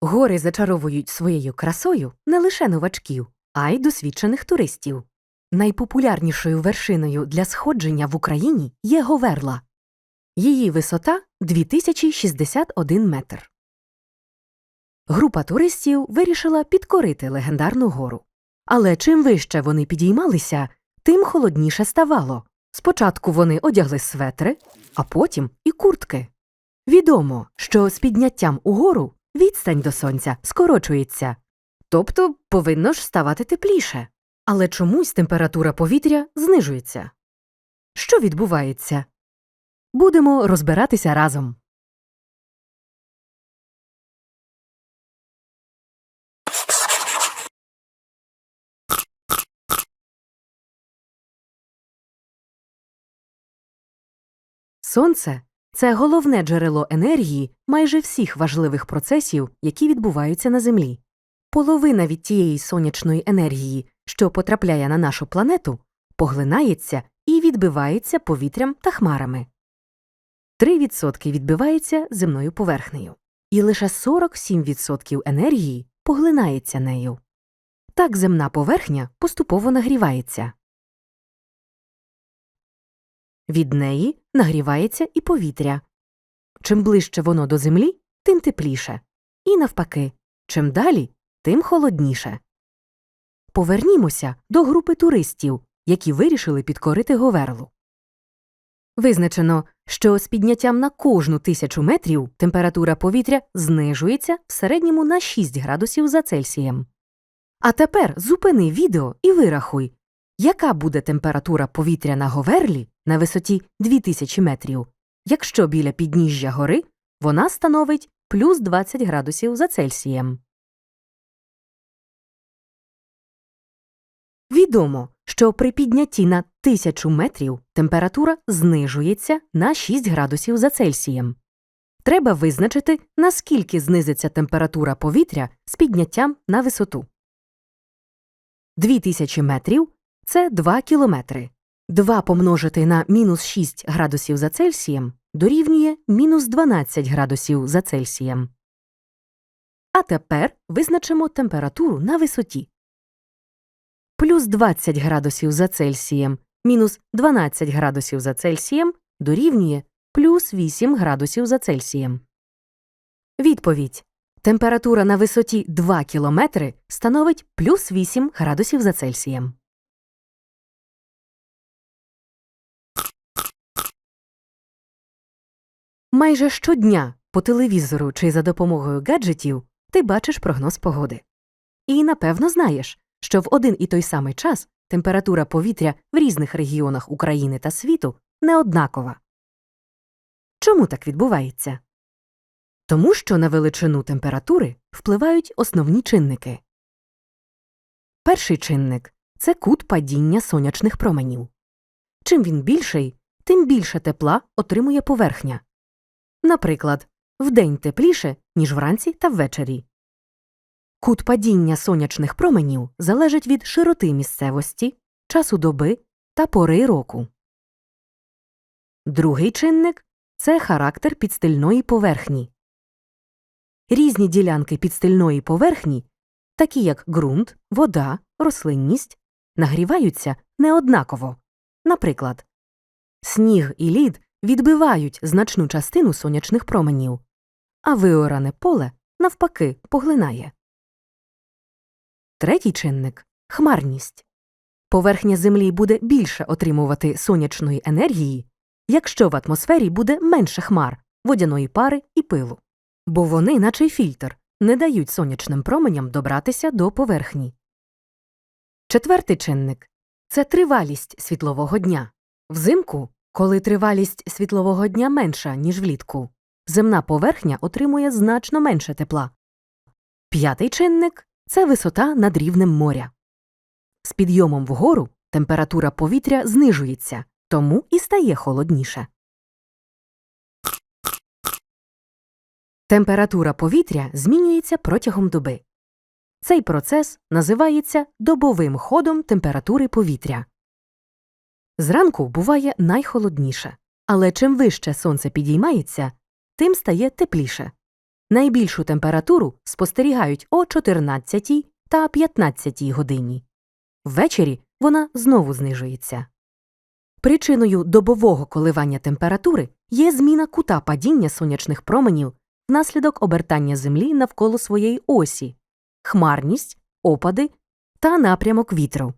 Гори зачаровують своєю красою не лише новачків, а й досвідчених туристів. Найпопулярнішою вершиною для сходження в Україні є Говерла. Її висота 2061 метр. Група туристів вирішила підкорити легендарну гору. Але чим вище вони підіймалися, тим холодніше ставало. Спочатку вони одягли светри, а потім і куртки. Відомо, що з підняттям угору відстань до сонця скорочується, тобто повинно ж ставати тепліше. Але чомусь температура повітря знижується. Що відбувається? Будемо розбиратися разом. Сонце це головне джерело енергії майже всіх важливих процесів, які відбуваються на Землі. Половина від тієї сонячної енергії, що потрапляє на нашу планету, поглинається і відбивається повітрям та хмарами. 3% відбивається земною поверхнею, і лише 47% енергії поглинається нею. Так земна поверхня поступово нагрівається. Від неї нагрівається і повітря. Чим ближче воно до землі, тим тепліше. І навпаки, чим далі, тим холодніше. Повернімося до групи туристів, які вирішили підкорити Говерлу. Визначено, що з підняттям на кожну тисячу метрів температура повітря знижується в середньому на 6 градусів за Цельсієм. А тепер зупини відео і вирахуй, яка буде температура повітря на Говерлі на висоті 2000 метрів, якщо біля підніжжя гори вона становить плюс 20 градусів за Цельсієм. Відомо, що при піднятті на 1000 метрів температура знижується на 6 градусів за Цельсієм. Треба визначити, наскільки знизиться температура повітря з підняттям на висоту. 2000 метрів це 2 кілометри. 2 помножити на мінус 6 градусів за Цельсієм дорівнює мінус 12 градусів за Цельсієм. А тепер визначимо температуру на висоті. Плюс 20 градусів за Цельсієм мінус 12 градусів за Цельсієм дорівнює плюс 8 градусів за Цельсієм. Відповідь. Температура на висоті 2 кілометри становить плюс 8 градусів за Цельсієм. Майже щодня по телевізору чи за допомогою гаджетів ти бачиш прогноз погоди. І напевно знаєш, що в один і той самий час температура повітря в різних регіонах України та світу не однакова. Чому так відбувається? Тому що на величину температури впливають основні чинники. Перший чинник це кут падіння сонячних променів. Чим він більший, тим більше тепла отримує поверхня. Наприклад, вдень тепліше, ніж вранці та ввечері. Кут падіння сонячних променів залежить від широти місцевості, часу доби та пори року. Другий чинник це характер підстильної поверхні. Різні ділянки підстильної поверхні, такі як ґрунт, вода, рослинність, нагріваються неоднаково. Наприклад, сніг і лід відбивають значну частину сонячних променів, а виоране поле навпаки поглинає. Третій чинник хмарність. Поверхня Землі буде більше отримувати сонячної енергії, якщо в атмосфері буде менше хмар, водяної пари і пилу. Бо вони, наче й фільтр, не дають сонячним променям добратися до поверхні. Четвертий чинник це тривалість світлового дня. Взимку, коли тривалість світлового дня менша, ніж влітку, земна поверхня отримує значно менше тепла. П'ятий чинник це висота над рівнем моря. З підйомом вгору температура повітря знижується, тому і стає холодніше. Температура повітря змінюється протягом доби. Цей процес називається добовим ходом температури повітря. Зранку буває найхолодніше, але чим вище сонце підіймається, тим стає тепліше. найбільшу температуру спостерігають о 14 та 15 годині. Ввечері вона знову знижується. Причиною добового коливання температури є зміна кута падіння сонячних променів внаслідок обертання Землі навколо своєї осі, хмарність, опади та напрямок вітру.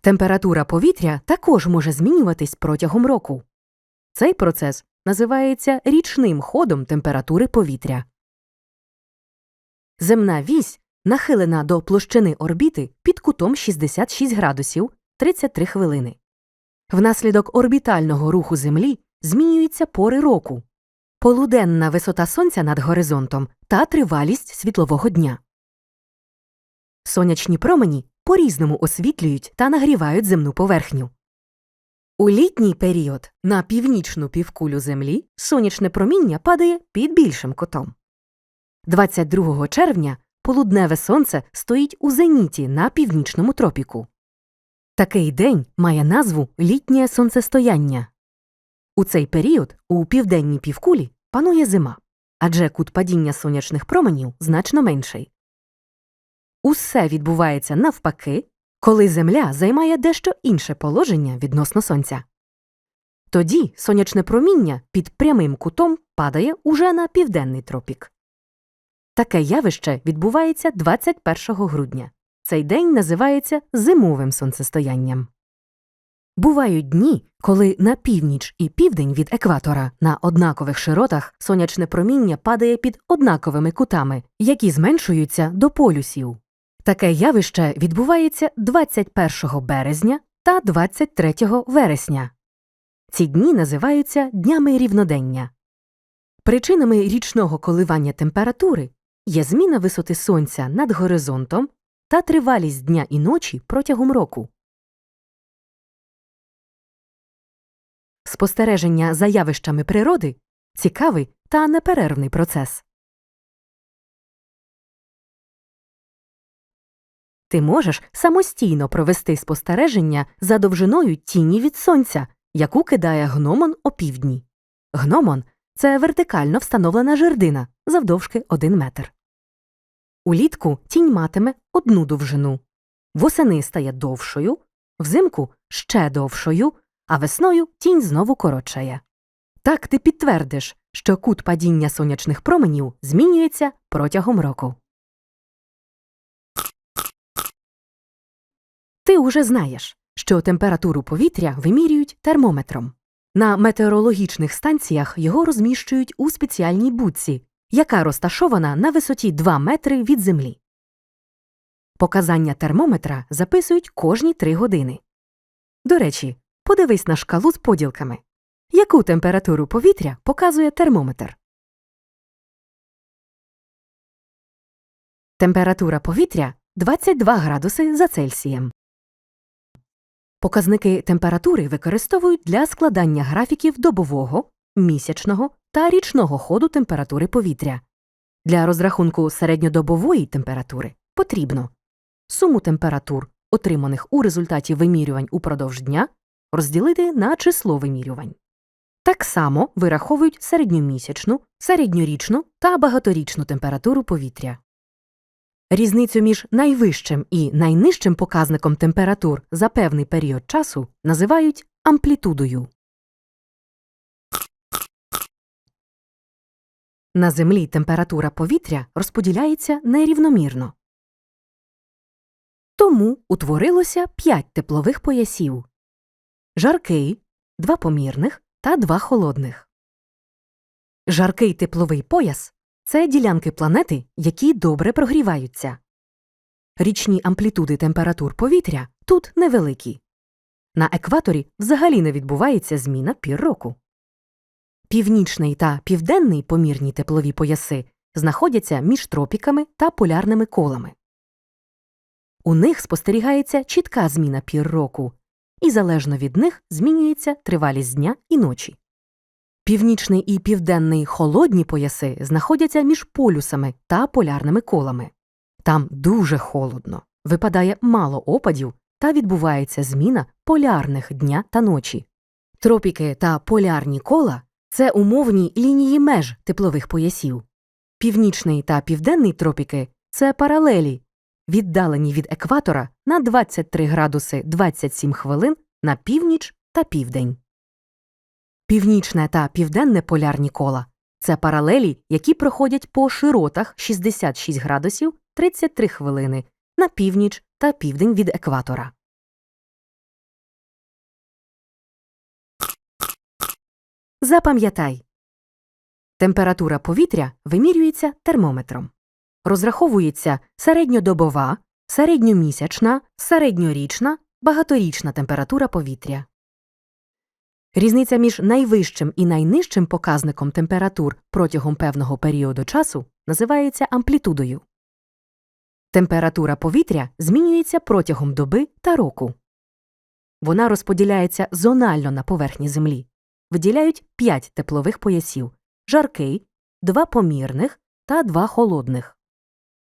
Температура повітря також може змінюватись протягом року. Цей процес називається річним ходом температури повітря. Земна вісь нахилена до площини орбіти під кутом 66 градусів 33 хвилини. Внаслідок орбітального руху Землі змінюються пори року, полуденна висота сонця над горизонтом та тривалість світлового дня. Сонячні промені по-різному освітлюють та нагрівають земну поверхню. У літній період на північну півкулю Землі сонячне проміння падає під більшим кутом. 22 червня полудневе сонце стоїть у зеніті на північному тропіку. Такий день має назву літнє сонцестояння. У цей період у південній півкулі панує зима, адже кут падіння сонячних променів значно менший. Усе відбувається навпаки, коли Земля займає дещо інше положення відносно Сонця. Тоді сонячне проміння під прямим кутом падає уже на південний тропік. Таке явище відбувається 21 грудня. Цей день називається зимовим сонцестоянням. Бувають дні, коли на північ і південь від екватора на однакових широтах сонячне проміння падає під однаковими кутами, які зменшуються до полюсів. Таке явище відбувається 21 березня та 23 вересня. Ці дні називаються днями рівнодення. Причинами річного коливання температури є зміна висоти сонця над горизонтом та тривалість дня і ночі протягом року. Спостереження за явищами природи цікавий та неперервний процес. Ти можеш самостійно провести спостереження за довжиною тіні від сонця, яку кидає гномон опівдні. Гномон це вертикально встановлена жердина завдовжки 1 метр. Улітку тінь матиме одну довжину. Восени стає довшою, взимку ще довшою, а весною тінь знову коротшає. Так ти підтвердиш, що кут падіння сонячних променів змінюється протягом року. Ти уже знаєш, що температуру повітря вимірюють термометром. На метеорологічних станціях його розміщують у спеціальній будці, яка розташована на висоті 2 метри від землі. Показання термометра записують кожні 3 години. До речі, подивись на шкалу з поділками. Яку температуру повітря показує термометр? Температура повітря 22 градуси за Цельсієм. Показники температури використовують для складання графіків добового, місячного та річного ходу температури повітря. Для розрахунку середньодобової температури потрібно суму температур, отриманих у результаті вимірювань упродовж дня, розділити на число вимірювань. Так само вираховують середньомісячну, середньорічну та багаторічну температуру повітря. Різницю між найвищим і найнижчим показником температур за певний період часу називають амплітудою. На Землі температура повітря розподіляється нерівномірно. Тому утворилося п'ять теплових поясів жаркий, два помірних та два холодних. Жаркий тепловий пояс це ділянки планети, які добре прогріваються. Річні амплітуди температур повітря тут невеликі. На екваторі взагалі не відбувається зміна пір року. Північний та південний помірні теплові пояси знаходяться між тропіками та полярними колами. У них спостерігається чітка зміна пір року, і залежно від них змінюється тривалість дня і ночі. Північний і південний холодні пояси знаходяться між полюсами та полярними колами. Там дуже холодно, випадає мало опадів та відбувається зміна полярних дня та ночі. Тропіки та полярні кола Це умовні лінії меж теплових поясів. Північний та південний тропіки це паралелі, віддалені від екватора на 23 градуси 27 хвилин на північ та південь. Північне та південне полярні кола це паралелі, які проходять по широтах 66 градусів 33 хвилини на північ та південь від екватора. Запам'ятай. Температура повітря вимірюється термометром. Розраховується середньодобова, середньомісячна, середньорічна, багаторічна температура повітря. Різниця між найвищим і найнижчим показником температур протягом певного періоду часу називається амплітудою. Температура повітря змінюється протягом доби та року. Вона розподіляється зонально на поверхні Землі. Виділяють 5 теплових поясів жаркий, два помірних та два холодних.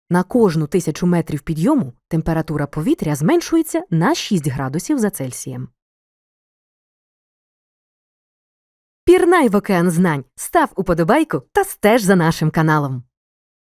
На кожну тисячу метрів підйому температура повітря зменшується на 6 градусів за Цельсієм. Пірнай в океан знань, став уподобайку та стеж за нашим каналом.